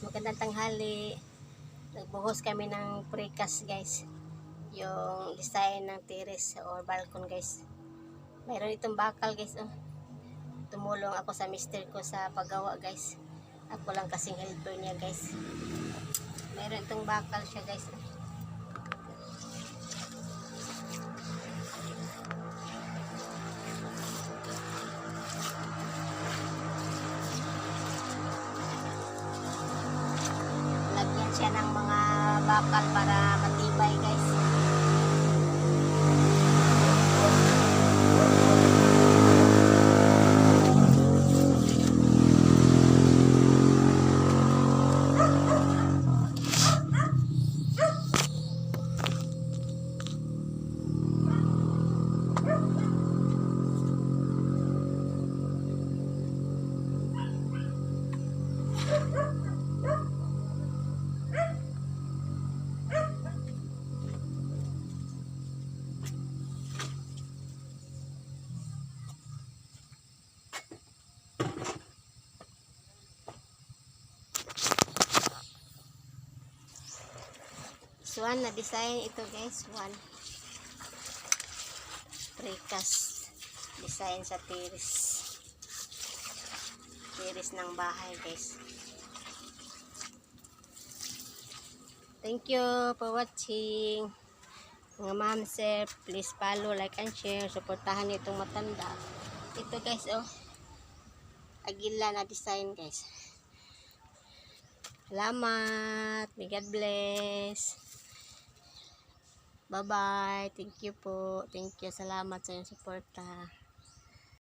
guys, magandang tanghali. Nagbuhos kami ng precast guys. Yung design ng terrace or balcony guys. Mayroon itong bakal guys. Oh. Tumulong ako sa mister ko sa paggawa guys. Ako lang kasing helper niya guys. Mayroon itong bakal siya guys. oh. Bakal para matibay guys. Swan na design ito guys. One. Precast design sa terrace. Terrace ng bahay guys. Thank you for watching. Mga ma'am, sir, please follow, like, and share. Suportahan niyo itong matanda. Ito guys, oh. Agila na design guys. Salamat. May God bless. Bye-bye. Thank you po. Thank you. Salamat sa iyong suporta.